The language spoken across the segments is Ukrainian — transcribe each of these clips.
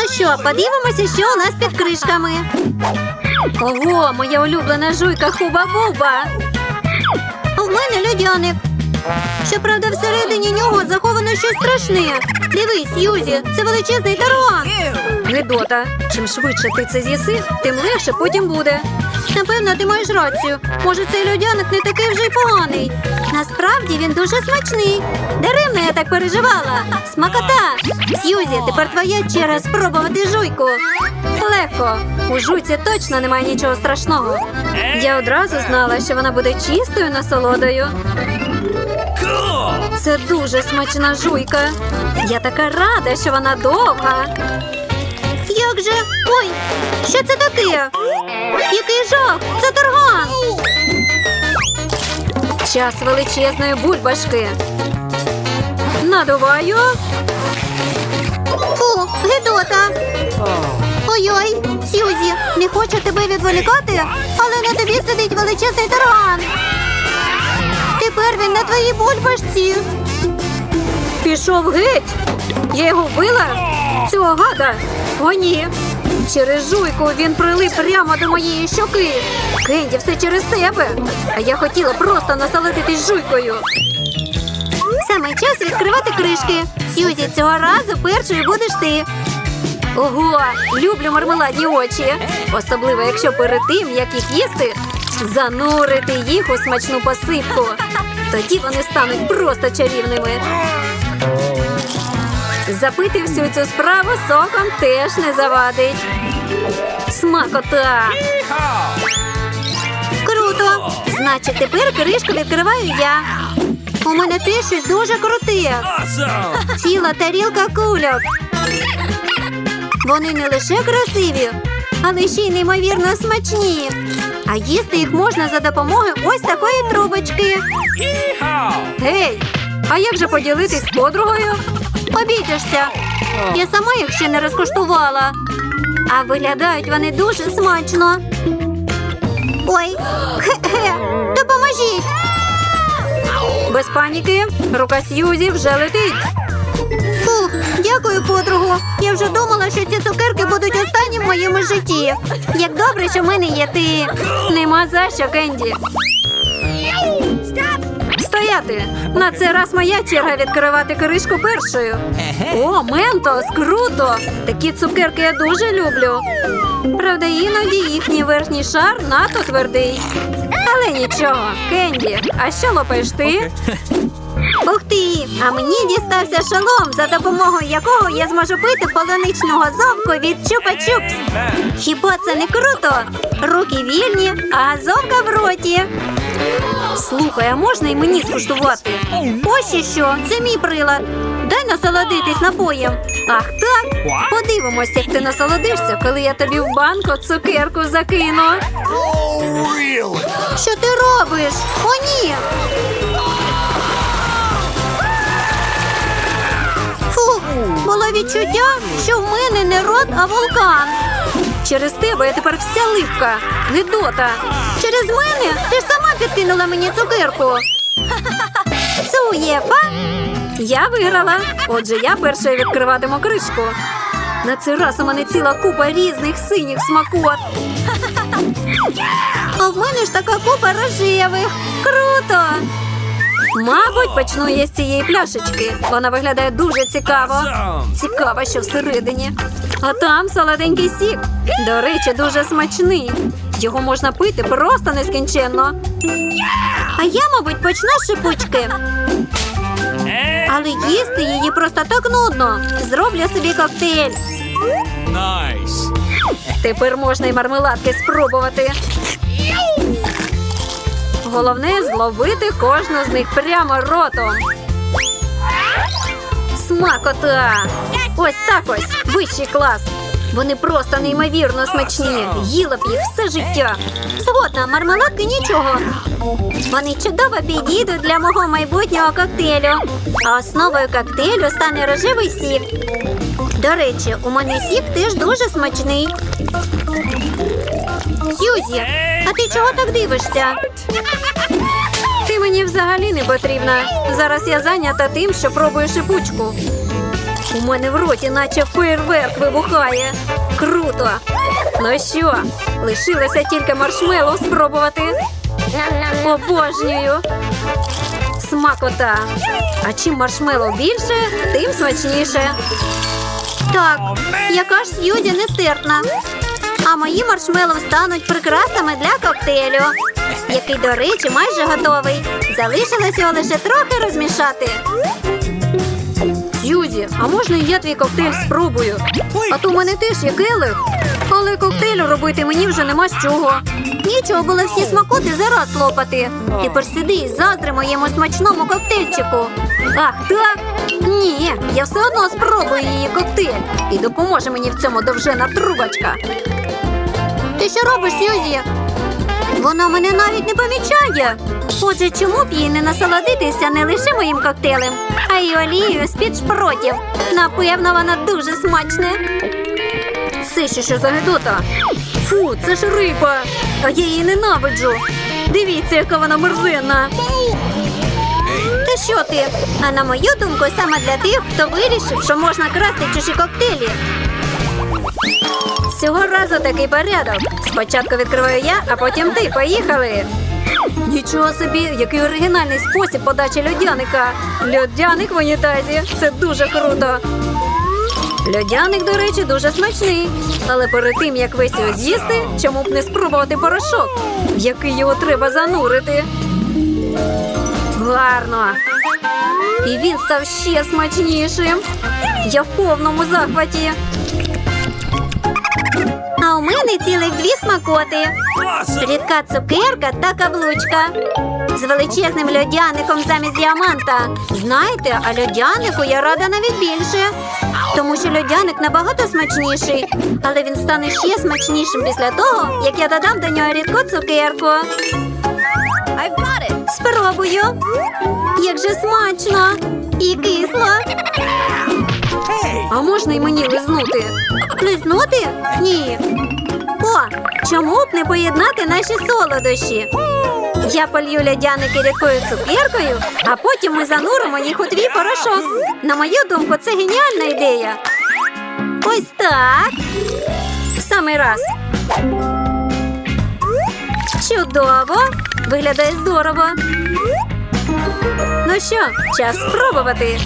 Ну що, подивимося, що у нас під кришками. Ого, моя улюблена жуйка Хуба-Буба. У мене льодяник. Щоправда, всередині нього заховано щось страшне. Дивись, Юзі, це величезний таран. Гидота, чим швидше ти це з'їси, тим легше потім буде. Напевно, ти маєш рацію. Може, цей льодяник не такий вже й поганий. Насправді він дуже смачний. Даремно я так переживала. Смакота! Сьюзі, тепер твоя черга спробувати жуйку. Легко. У жуйці точно немає нічого страшного. Я одразу знала, що вона буде чистою насолодою. Це дуже смачна жуйка. Я така рада, що вона довга. Як же? Ой, що це таке? Який жах! Це тарган! Час величезної бульбашки. Надуваю. Фу, гидота. Ой-ой, Сьюзі, не хочу тебе відволікати, але на тобі сидить величезний тарган. Тепер він на твоїй бульбашці. Пішов геть. Я його вбила? Цього гада? О, ні. Через жуйку він прилип прямо до моєї щоки. Кенді, все через тебе. А я хотіла просто насолодитись жуйкою. Саме час відкривати кришки. Сьюзі, цього разу першою будеш ти. Ого, люблю мармеладні очі. Особливо, якщо перед тим, як їх їсти, занурити їх у смачну посипку. Тоді вони стануть просто чарівними. Запити всю цю справу соком теж не завадить. Смакота! Круто! Значить, тепер кришку відкриваю я. У мене теж щось дуже круте. Ціла тарілка кульок. Вони не лише красиві, але ще й неймовірно смачні. А їсти їх можна за допомогою ось такої трубочки. Гей, а як же поділитись з подругою? Обійдешся. Я сама їх ще не розкуштувала. А виглядають вони дуже смачно. Ой, хе-хе, допоможіть. Без паніки, рука Сьюзі вже летить. Фух, дякую, подругу. Я вже думала, що ці цукерки будуть останні в моєму житті. Як добре, що в мене є ти. Нема за що, Кенді. Стояти! На цей раз моя черга відкривати кришку першою. О, ментос, круто! Такі цукерки я дуже люблю. Правда, іноді їхній верхній шар надто твердий. Але нічого, Кенді, а що лопаєш ти? Ух ти! А мені дістався шолом, за допомогою якого я зможу пити полуничного зовку від чупа-чупс. Хіба це не круто? Руки вільні, а газовка в роті. Слухай, а можна і мені скуштувати? Ось і що, це мій прилад. Дай насолодитись напоєм. Ах так? Подивимось, як ти насолодишся, коли я тобі в банку цукерку закину. Що ти робиш? О, ні! Фу, було відчуття, що в мене не рот, а вулкан. Через тебе я тепер вся липка. Гидота. Через мене? Ти ж сама підкинула мені цукерку. Цуєфа. Я виграла. Отже, я перша відкриватиму кришку. На цей раз у мене ціла купа різних синіх смакот. А в мене ж така купа рожевих. Круто! Мабуть, почну я з цієї пляшечки. Вона виглядає дуже цікаво. Цікаво, що всередині. А там солоденький сік. До речі, дуже смачний. Його можна пити просто нескінченно. А я, мабуть, почну з шипучки. Але їсти її просто так нудно. Зроблю собі коктейль. Nice. Тепер можна і мармеладки спробувати. Головне зловити кожну з них прямо ротом. Смакота! Ось так ось, вищий клас. Вони просто неймовірно смачні. Їла б їх все життя. Згодна, мармеладки нічого. Вони чудово підійдуть для мого майбутнього коктейлю. А основою коктейлю стане рожевий сік. До речі, у мене сік теж дуже смачний. Сюзі, а ти чого так дивишся? Ти мені взагалі не потрібна. Зараз я зайнята тим, що пробую шипучку. У мене в роті, наче фейерверк вибухає. Круто! Ну що, лишилося тільки маршмеллоу спробувати. Обожнюю. Смакота. А чим маршмеллоу більше, тим смачніше. Так, яка ж Сьюзі нестерпна. А мої маршмеллоу стануть прикрасами для коктейлю, який, до речі, майже готовий. Залишилось його лише трохи розмішати. Сьюзі, а можна я твій коктейль спробую? А то в мене теж є келих. Але коктейлю робити мені вже нема з чого. Нічого було всі смакоти зараз лопати. Тепер сиди і заздри моєму смачному коктейльчику. Ах, так? Ні, я все одно спробую її коктейль. І допоможе мені в цьому довжена трубочка. Ти що робиш, Сьюзі? Вона мене навіть не помічає. Отже, чому б їй не насолодитися не лише моїм коктейлем, а й олією з-під шпротів. Напевно, вона дуже смачне. Це ще що за гидота? Фу, це ж риба. А я її ненавиджу. Дивіться, яка вона мерзенна. Та що ти? А на мою думку, саме для тих, хто вирішив, що можна красти чужі коктейлі. Цього разу такий порядок. Спочатку відкриваю я, а потім ти. Поїхали. Нічого собі, який оригінальний спосіб подачі льодяника. Льодяник в унітазі. Це дуже круто. Льодяник, до речі, дуже смачний. Але перед тим, як весь його з'їсти, чому б не спробувати порошок, в який його треба занурити. Гарно. І він став ще смачнішим. Я в повному захваті. Мене цілих дві смакоти. Рідка цукерка та каблучка. З величезним льодяником замість діаманта. Знаєте, а льодянику я рада навіть більше. Тому що льодяник набагато смачніший, але він стане ще смачнішим після того, як я додам до нього рідку цукерку. Спробую. Як же смачно і кисло. А можна й мені лизнути? Лизнути? Ні. О, чому б не поєднати наші солодощі? Я полью лядяники рідкою цукеркою, а потім ми зануримо їх у твій порошок. На мою думку, це геніальна ідея. Ось так. В самий раз. Чудово! Виглядає здорово. Ну що, час спробувати.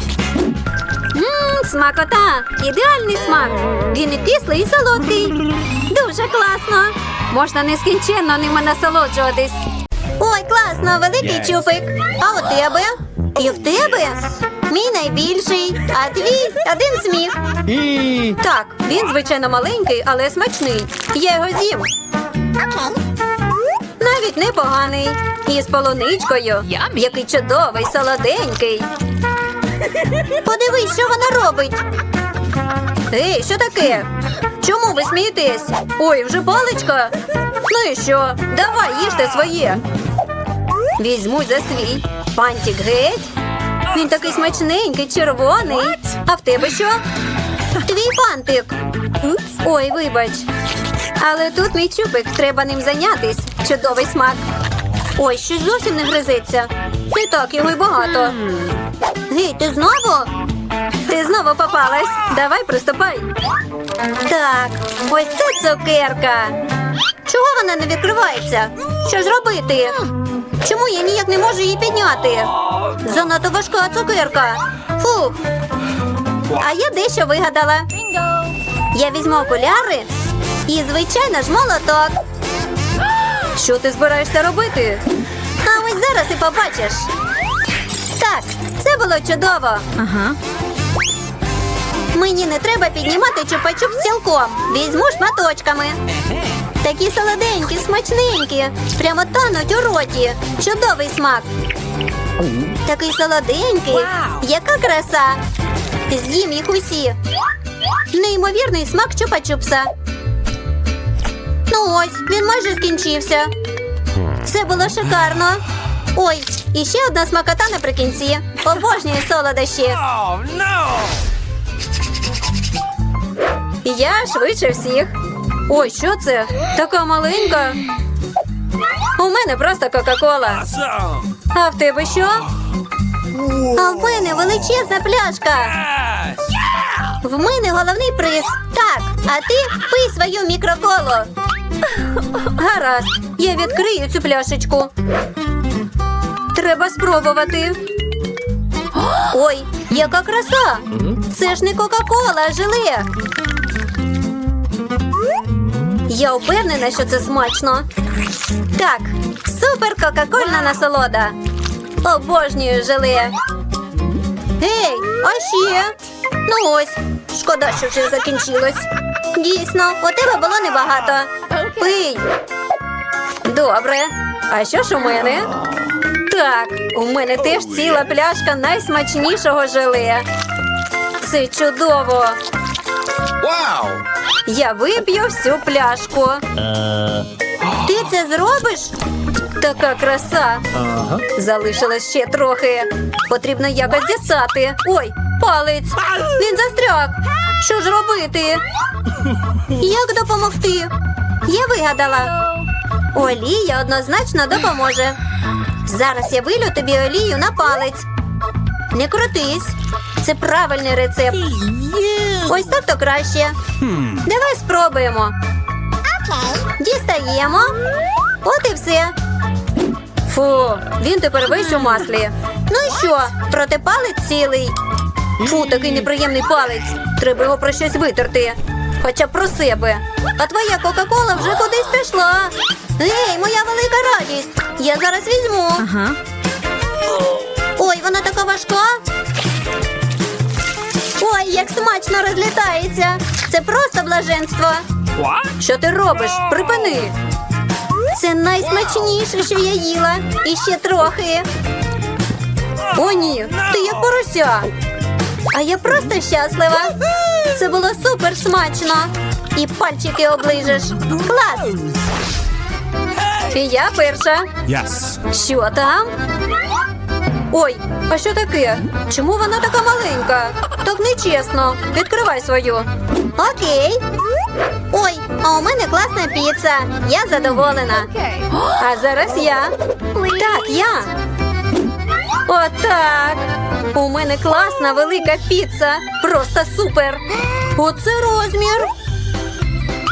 Мм, смакота! Ідеальний смак! Він і кислий, і солодкий. Дуже класно! Можна нескінченно ними насолоджуватись. Ой, класно, великий чупик. А у тебе? І в тебе? Мій найбільший, а твій один сміх. Так, він звичайно маленький, але смачний. Я його з'їм. Навіть непоганий. І з полуничкою. Який чудовий, солоденький. Подивись, що вона робить. Ей, що таке? Чому ви смієтесь? Ой, вже паличка. Ну і що? Давай їжте своє. Візьму за свій. Пантик геть. Він такий смачненький, червоний. А в тебе що? Твій пантик. Ой, вибач. Але тут мій чупик, треба ним зайнятись. Чудовий смак. Ой, щось зовсім не гризеться. І так його й багато. Гей, ти знову? Ти знову попалась. Давай приступай. Так, ось це цукерка. Чого вона не відкривається? Що ж робити? Чому я ніяк не можу її підняти? Занадто важка цукерка. Фух. А я дещо вигадала. Я візьму окуляри і, звичайно ж, молоток. Що ти збираєшся робити? А ось зараз і побачиш. Так, це було чудово. Ага. Мені не треба піднімати чупа-чуп цілком. Візьму шматочками. Такі солоденькі, смачненькі. Прямо тануть у роті. Чудовий смак. Такий солоденький. Яка краса. З'їм їх усі. Неймовірний смак чупа-чупса. Ну ось, він майже скінчився. Це було шикарно. Ой, і ще одна смакота наприкінці. Обожнюю солодощі. Oh no! Я швидше всіх. Ой, що це? Така маленька. У мене просто Кока-Кола. А в тебе що? А в мене величезна пляшка. В мене головний приз. Так, а ти пий свою мікроколу. Гаразд, я відкрию цю пляшечку. Треба спробувати. Ой, яка краса! Це ж не Кока-Кола, а желе. Я впевнена, що це смачно. Так, супер кока-кольна насолода. Обожнюю желе. Гей, а ще? Ну ось, шкода, що вже закінчилось. Дійсно, у тебе було небагато. Пий. Добре. А що ж у мене? Так, у мене теж ціла пляшка найсмачнішого желе. Це чудово. Wow. Я вип'ю всю пляшку. Ти це зробиш? Така краса. Залишилось ще трохи. Потрібно якось дістати. Ой, палець. Він застряг. Що ж робити? Як допомогти? Я вигадала. Олія однозначно допоможе. Зараз я вилю тобі олію на палець. Не крутись. Це правильний рецепт. Ось так то краще. Давай спробуємо. Дістаємо. От і все. Фу, він тепер весь у маслі. Ну і що? Проте палець цілий. Фу, такий неприємний палець. Треба його про щось витерти. Хоча б про себе. А твоя Кока-Кола вже кудись пішла. Ей, моя велика радість. Я зараз візьму. Ага. Ой, вона така важка. Ой, як смачно розлітається. Це просто блаженство. Що ти робиш? Припини. Це найсмачніше, що я їла. І ще трохи. О, ні, ти як порося. А я просто щаслива. Це було супер смачно. І пальчики оближеш. Клас! І я перша. Yes. Що там? Ой, а що таке? Чому вона така маленька? Так нечесно. Відкривай свою. Окей. Ой, а у мене класна піца. Я задоволена. А зараз я. Так, я. Отак. У мене класна велика піца. Просто супер. Оце розмір.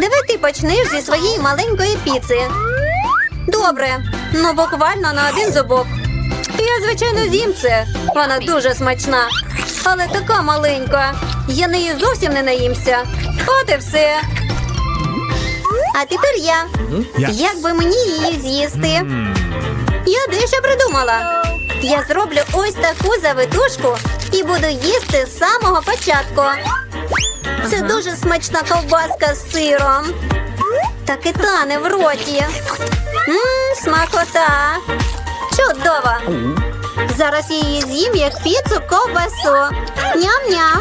Давай ти почнеш зі своєї маленької піци. Добре, ну буквально на один зубок. Я, звичайно, з'їм це. Вона дуже смачна, але така маленька. Я неї зовсім не наїмся. От і все. А тепер я. Як би мені її з'їсти? Я дещо придумала. Я зроблю ось таку завитушку і буду їсти з самого початку. Це дуже смачна ковбаска з сиром. Так і тане в роті. Мм, смакота. Чудово. Зараз я її з'їм як піцу ковбасу. Ням-ням.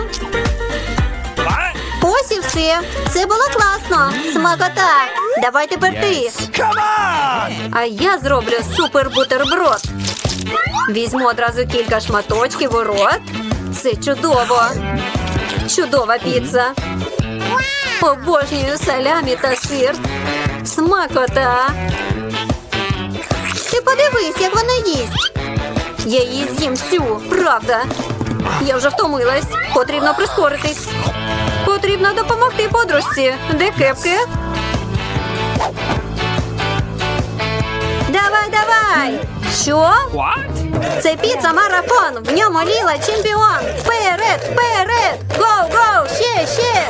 Ось і все. Це було класно. Смакота. Давай тепер ти. А я зроблю супер бутерброд. Візьму одразу кілька шматочків у рот. Це чудово. Чудова піца. Обожнюю салямі та сир. Смакота. Ти подивись, як вона їсть. Я її з'їм всю, правда. Я вже втомилась. Потрібно прискоритись. Потрібно допомогти подружці. Де кепки? Давай, давай! Що? Це піца марафон. В ньому ліла чемпіон. Вперед, вперед! Гоу, гоу! Ще, ще!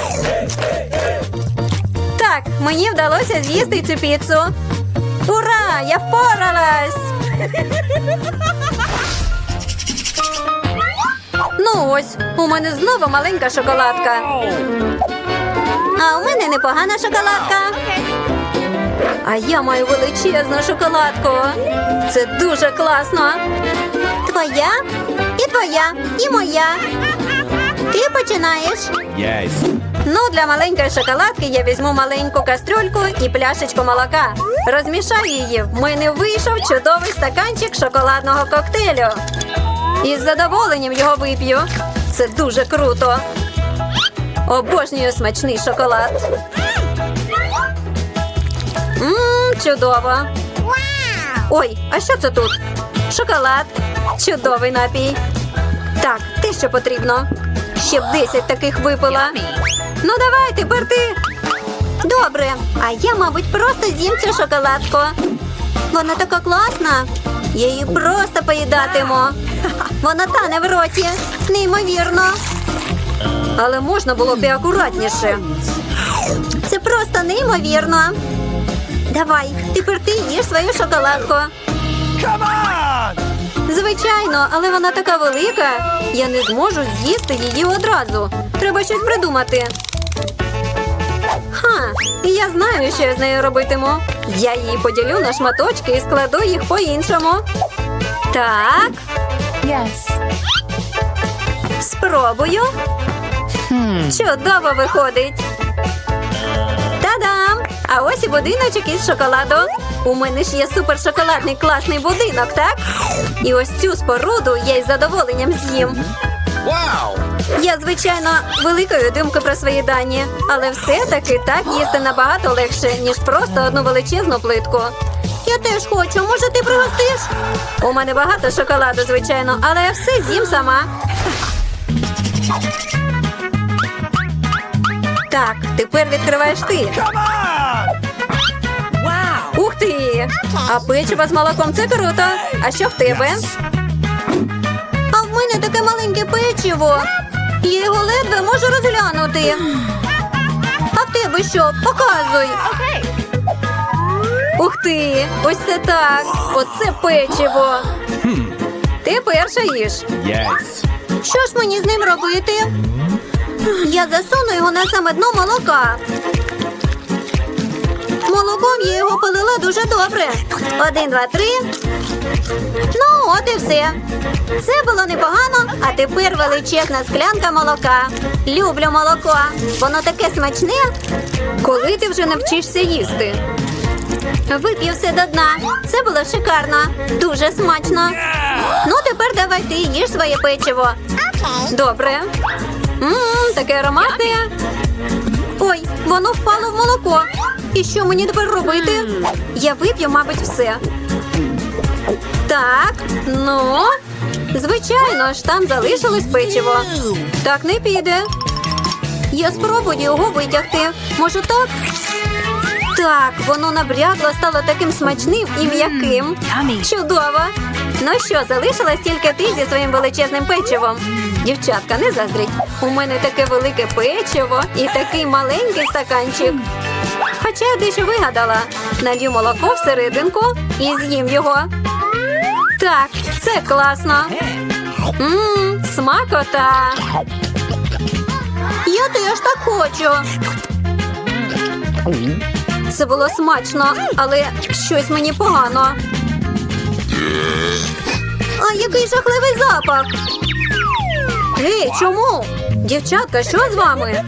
Так, мені вдалося з'їсти цю піцу. Ура! Я впоралась! Ну ось, у мене знову маленька шоколадка. А у мене непогана шоколадка. А я маю величезну шоколадку. Це дуже класно. Твоя, і твоя, і моя. Ти починаєш. Yes. Ну, для маленької шоколадки я візьму маленьку кастрюльку і пляшечку молока. Розмішаю її. В мене вийшов чудовий стаканчик шоколадного коктейлю. З задоволенням його вип'ю. Це дуже круто. Обожнюю смачний шоколад. Мм, чудово. Ой, а що це тут? Шоколад. Чудовий напій. Так, те, що потрібно. Ще б 10 таких випила. Ну давай, тепер ти. Добре, а я, мабуть, просто з'їм цю шоколадку. Вона така класна. Я її просто поїдатиму. Вона тане в роті. Неймовірно. Але можна було б і акуратніше. Це просто неймовірно. Давай, тепер ти їж свою шоколадку. Звичайно, але вона така велика. Я не зможу з'їсти її одразу. Треба щось придумати. Ха, я знаю, що я з нею робитиму. Я її поділю на шматочки і складу їх по-іншому. Так, Yes. спробую. Чудово виходить. Та-дам! А ось і будиночок із шоколаду. У мене ж є супершоколадний класний будинок, так? І ось цю споруду я із задоволенням з'їм. Wow! Я, звичайно, великої думки про свої дані, але все-таки так їсти набагато легше, ніж просто одну величезну плитку. Я теж хочу, може, ти пригостиш? У мене багато шоколаду, звичайно, але я все з'їм сама. Так, тепер відкриваєш ти. Ух ти! А печиво з молоком це круто. А що в тебе? А в мене таке маленьке печиво. Я його ледве можу розглянути. А в тебе що? Показуй. Ух ти! Ось це так. Оце печиво. Ти перша їж. Yes. Що ж мені з ним робити? Я засуну його на саме дно молока. Молоком я його полила дуже добре. Один, два, три. Ну, от і все. Це було непогано, а тепер величезна склянка молока. Люблю молоко. Воно таке смачне. Коли ти вже навчишся їсти? Вип'ю все до дна. Це було шикарно. Дуже смачно. Ну, тепер давай ти їж своє печиво. Добре. Ммм, таке ароматне. Ой, воно впало в молоко. І що мені тепер робити? Я вип'ю, мабуть, все. Так, ну. Звичайно ж, там залишилось печиво. Так не піде. Я спробую його витягти. Може так? Так, воно набрядло, стало таким смачним і м'яким. Чудово! Ну що, залишилась тільки ти зі своїм величезним печивом. Дівчатка, не заздріть. У мене таке велике печиво і такий маленький стаканчик. Хоча я дещо вигадала. Налью молоко всерединку і з'їм його. Так, це класно. Ммм, смакота. Я теж так хочу. Це було смачно, але щось мені погано. А який жахливий запах. Гей, чому? Дівчатка, що з вами?